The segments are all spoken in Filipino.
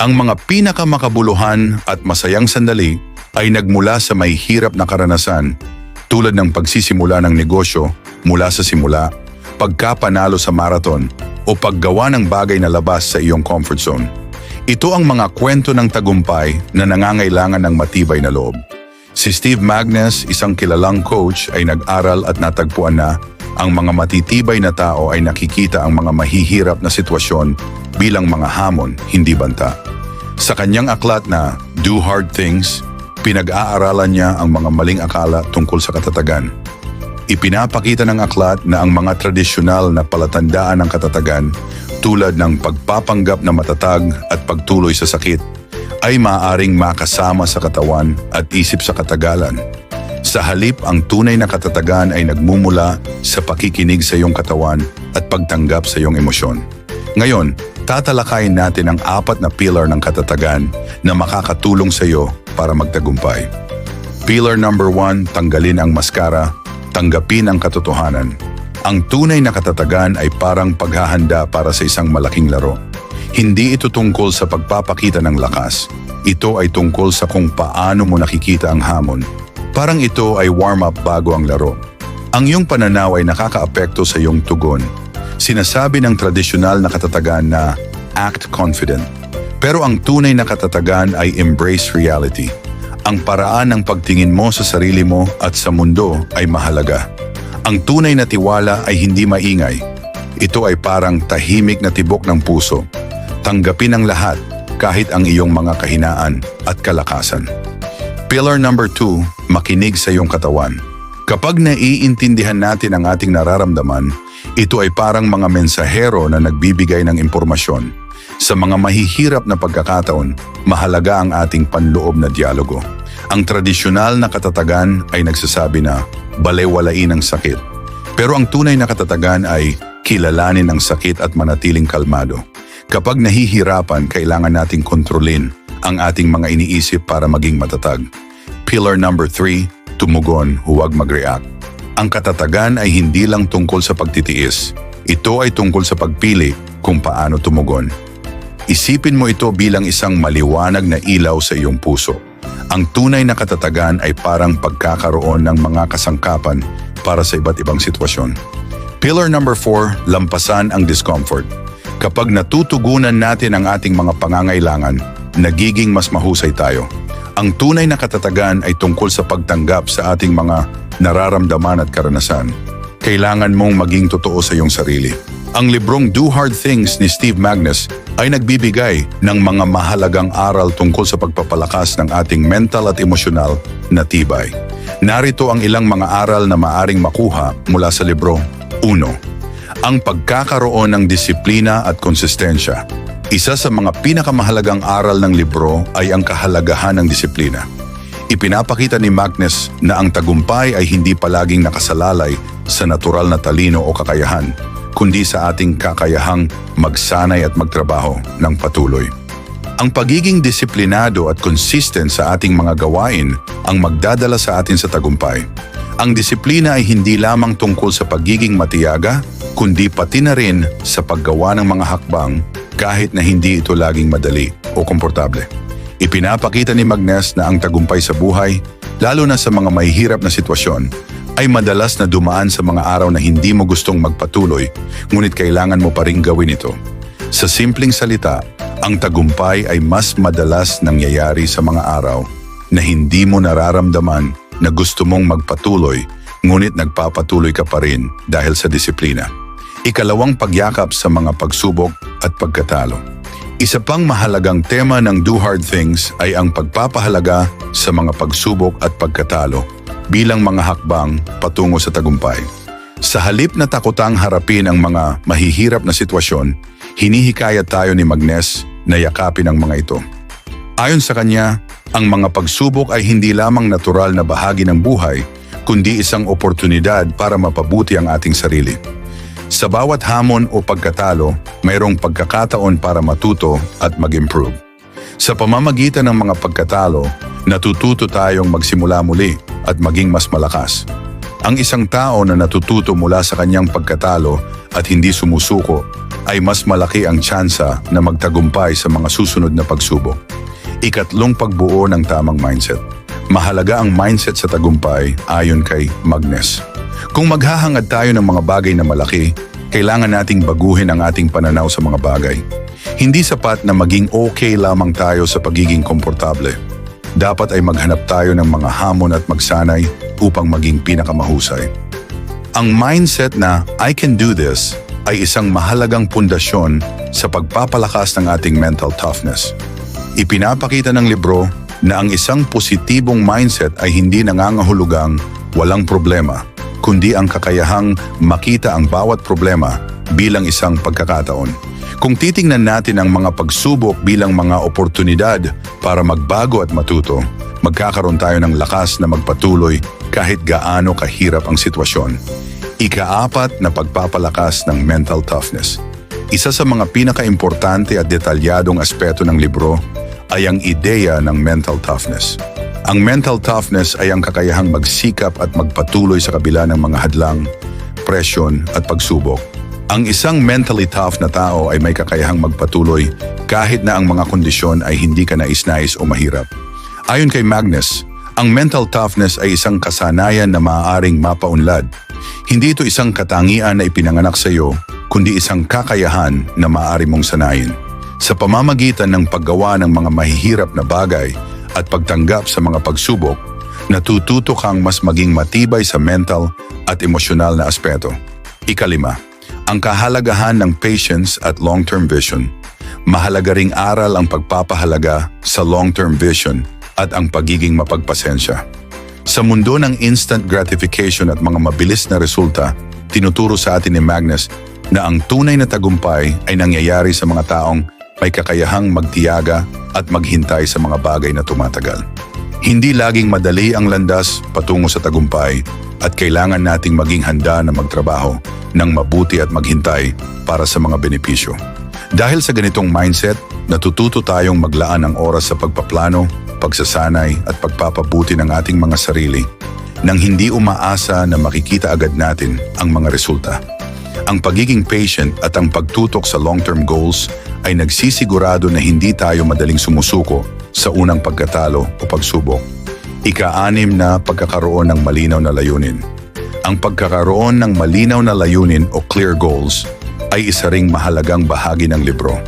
Ang mga pinakamakabuluhan at masayang sandali ay nagmula sa may hirap na karanasan tulad ng pagsisimula ng negosyo mula sa simula, pagkapanalo sa marathon o paggawa ng bagay na labas sa iyong comfort zone. Ito ang mga kwento ng tagumpay na nangangailangan ng matibay na loob. Si Steve Magnus, isang kilalang coach, ay nag-aral at natagpuan na ang mga matitibay na tao ay nakikita ang mga mahihirap na sitwasyon bilang mga hamon, hindi banta. Sa kanyang aklat na Do Hard Things, pinag-aaralan niya ang mga maling akala tungkol sa katatagan. Ipinapakita ng aklat na ang mga tradisyonal na palatandaan ng katatagan tulad ng pagpapanggap na matatag at pagtuloy sa sakit ay maaaring makasama sa katawan at isip sa katagalan. Sa halip, ang tunay na katatagan ay nagmumula sa pakikinig sa iyong katawan at pagtanggap sa iyong emosyon. Ngayon, tatalakayin natin ang apat na pillar ng katatagan na makakatulong sa iyo para magtagumpay. Pillar number one, tanggalin ang maskara, tanggapin ang katotohanan. Ang tunay na katatagan ay parang paghahanda para sa isang malaking laro. Hindi ito tungkol sa pagpapakita ng lakas. Ito ay tungkol sa kung paano mo nakikita ang hamon. Parang ito ay warm-up bago ang laro. Ang iyong pananaw ay nakakaapekto sa iyong tugon. Sinasabi ng tradisyonal na katatagan na act confident. Pero ang tunay na katatagan ay embrace reality. Ang paraan ng pagtingin mo sa sarili mo at sa mundo ay mahalaga. Ang tunay na tiwala ay hindi maingay. Ito ay parang tahimik na tibok ng puso. Tanggapin ang lahat kahit ang iyong mga kahinaan at kalakasan. Pillar number two, makinig sa iyong katawan. Kapag naiintindihan natin ang ating nararamdaman, ito ay parang mga mensahero na nagbibigay ng impormasyon. Sa mga mahihirap na pagkakataon, mahalaga ang ating panloob na dialogo. Ang tradisyonal na katatagan ay nagsasabi na balewalain ang sakit. Pero ang tunay na katatagan ay kilalanin ang sakit at manatiling kalmado. Kapag nahihirapan, kailangan nating kontrolin ang ating mga iniisip para maging matatag. Pillar number three, tumugon, huwag mag-react. Ang katatagan ay hindi lang tungkol sa pagtitiis. Ito ay tungkol sa pagpili kung paano tumugon. Isipin mo ito bilang isang maliwanag na ilaw sa iyong puso. Ang tunay na katatagan ay parang pagkakaroon ng mga kasangkapan para sa iba't ibang sitwasyon. Pillar number four, lampasan ang discomfort. Kapag natutugunan natin ang ating mga pangangailangan, nagiging mas mahusay tayo. Ang tunay na katatagan ay tungkol sa pagtanggap sa ating mga nararamdaman at karanasan. Kailangan mong maging totoo sa iyong sarili. Ang librong Do Hard Things ni Steve Magnus ay nagbibigay ng mga mahalagang aral tungkol sa pagpapalakas ng ating mental at emosyonal na tibay. Narito ang ilang mga aral na maaring makuha mula sa libro. 1. Ang pagkakaroon ng disiplina at konsistensya. Isa sa mga pinakamahalagang aral ng libro ay ang kahalagahan ng disiplina. Ipinapakita ni Magnus na ang tagumpay ay hindi palaging nakasalalay sa natural na talino o kakayahan, kundi sa ating kakayahang magsanay at magtrabaho ng patuloy. Ang pagiging disiplinado at consistent sa ating mga gawain ang magdadala sa atin sa tagumpay. Ang disiplina ay hindi lamang tungkol sa pagiging matiyaga, kundi pati na rin sa paggawa ng mga hakbang kahit na hindi ito laging madali o komportable. Ipinapakita ni Magnes na ang tagumpay sa buhay, lalo na sa mga mahihirap na sitwasyon, ay madalas na dumaan sa mga araw na hindi mo gustong magpatuloy, ngunit kailangan mo pa rin gawin ito. Sa simpleng salita, ang tagumpay ay mas madalas nangyayari sa mga araw na hindi mo nararamdaman na gusto mong magpatuloy, ngunit nagpapatuloy ka pa rin dahil sa disiplina. Ikalawang pagyakap sa mga pagsubok at pagkatalo. Isa pang mahalagang tema ng Do Hard Things ay ang pagpapahalaga sa mga pagsubok at pagkatalo bilang mga hakbang patungo sa tagumpay. Sa halip na takutang harapin ang mga mahihirap na sitwasyon, hinihikayat tayo ni Magnes na yakapin ang mga ito. Ayon sa kanya, ang mga pagsubok ay hindi lamang natural na bahagi ng buhay, kundi isang oportunidad para mapabuti ang ating sarili. Sa bawat hamon o pagkatalo, mayroong pagkakataon para matuto at mag-improve. Sa pamamagitan ng mga pagkatalo, natututo tayong magsimula muli at maging mas malakas. Ang isang tao na natututo mula sa kanyang pagkatalo at hindi sumusuko ay mas malaki ang tsansa na magtagumpay sa mga susunod na pagsubok. Ikatlong pagbuo ng tamang mindset. Mahalaga ang mindset sa tagumpay ayon kay Magnes. Kung maghahangad tayo ng mga bagay na malaki, kailangan nating baguhin ang ating pananaw sa mga bagay. Hindi sapat na maging okay lamang tayo sa pagiging komportable. Dapat ay maghanap tayo ng mga hamon at magsanay upang maging pinakamahusay. Ang mindset na I can do this ay isang mahalagang pundasyon sa pagpapalakas ng ating mental toughness. Ipinapakita ng libro na ang isang positibong mindset ay hindi nangangahulugang walang problema, kundi ang kakayahang makita ang bawat problema bilang isang pagkakataon. Kung titingnan natin ang mga pagsubok bilang mga oportunidad para magbago at matuto, magkakaroon tayo ng lakas na magpatuloy kahit gaano kahirap ang sitwasyon. Ikaapat na pagpapalakas ng mental toughness. Isa sa mga pinakaimportante at detalyadong aspeto ng libro ay ang ideya ng mental toughness. Ang mental toughness ay ang kakayahang magsikap at magpatuloy sa kabila ng mga hadlang, presyon at pagsubok. Ang isang mentally tough na tao ay may kakayahang magpatuloy kahit na ang mga kondisyon ay hindi ka nais-nais o mahirap. Ayon kay Magnus, ang mental toughness ay isang kasanayan na maaaring mapaunlad. Hindi ito isang katangian na ipinanganak sa iyo, kundi isang kakayahan na maaari mong sanayin. Sa pamamagitan ng paggawa ng mga mahihirap na bagay at pagtanggap sa mga pagsubok, natututo kang mas maging matibay sa mental at emosyonal na aspeto. Ikalima, ang kahalagahan ng patience at long-term vision. Mahalaga ring aral ang pagpapahalaga sa long-term vision at ang pagiging mapagpasensya. Sa mundo ng instant gratification at mga mabilis na resulta, tinuturo sa atin ni Magnus na ang tunay na tagumpay ay nangyayari sa mga taong may kakayahang magtiyaga at maghintay sa mga bagay na tumatagal. Hindi laging madali ang landas patungo sa tagumpay at kailangan nating maging handa na magtrabaho ng mabuti at maghintay para sa mga benepisyo. Dahil sa ganitong mindset, natututo tayong maglaan ng oras sa pagpaplano, pagsasanay at pagpapabuti ng ating mga sarili nang hindi umaasa na makikita agad natin ang mga resulta. Ang pagiging patient at ang pagtutok sa long-term goals ay nagsisigurado na hindi tayo madaling sumusuko sa unang pagkatalo o pagsubok. Ika-anim na pagkakaroon ng malinaw na layunin. Ang pagkakaroon ng malinaw na layunin o clear goals ay isa ring mahalagang bahagi ng libro.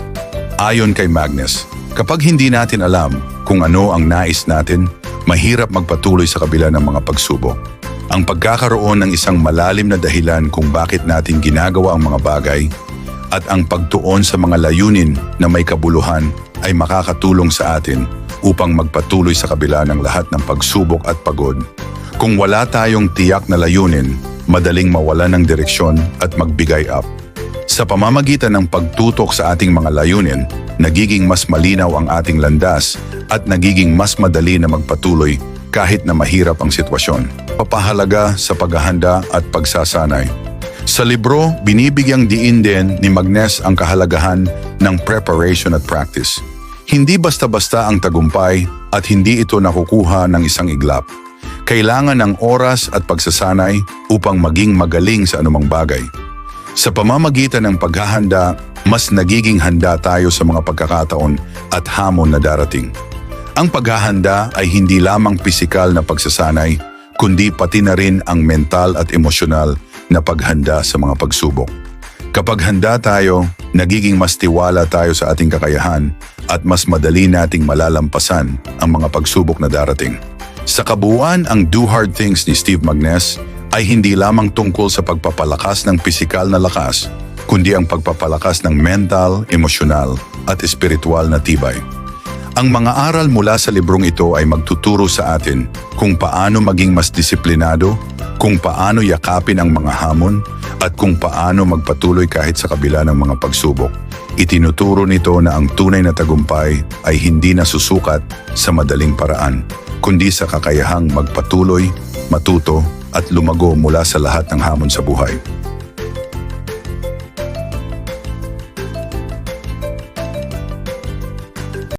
Ayon kay Magnus, kapag hindi natin alam kung ano ang nais natin, mahirap magpatuloy sa kabila ng mga pagsubok. Ang pagkakaroon ng isang malalim na dahilan kung bakit natin ginagawa ang mga bagay at ang pagtuon sa mga layunin na may kabuluhan ay makakatulong sa atin upang magpatuloy sa kabila ng lahat ng pagsubok at pagod. Kung wala tayong tiyak na layunin, madaling mawala ng direksyon at magbigay up. Sa pamamagitan ng pagtutok sa ating mga layunin, nagiging mas malinaw ang ating landas at nagiging mas madali na magpatuloy kahit na mahirap ang sitwasyon. Papahalaga sa paghahanda at pagsasanay. Sa libro, binibigyang diin din ni Magnes ang kahalagahan ng preparation at practice. Hindi basta-basta ang tagumpay at hindi ito nakukuha ng isang iglap. Kailangan ng oras at pagsasanay upang maging magaling sa anumang bagay. Sa pamamagitan ng paghahanda, mas nagiging handa tayo sa mga pagkakataon at hamon na darating. Ang paghahanda ay hindi lamang pisikal na pagsasanay, kundi pati na rin ang mental at emosyonal na paghanda sa mga pagsubok. Kapag handa tayo, nagiging mas tiwala tayo sa ating kakayahan at mas madali nating malalampasan ang mga pagsubok na darating. Sa kabuuan, ang Do Hard Things ni Steve Magnes ay hindi lamang tungkol sa pagpapalakas ng pisikal na lakas, kundi ang pagpapalakas ng mental, emosyonal at espiritual na tibay. Ang mga aral mula sa librong ito ay magtuturo sa atin kung paano maging mas disiplinado, kung paano yakapin ang mga hamon, at kung paano magpatuloy kahit sa kabila ng mga pagsubok. Itinuturo nito na ang tunay na tagumpay ay hindi nasusukat sa madaling paraan, kundi sa kakayahang magpatuloy, matuto, at lumago mula sa lahat ng hamon sa buhay.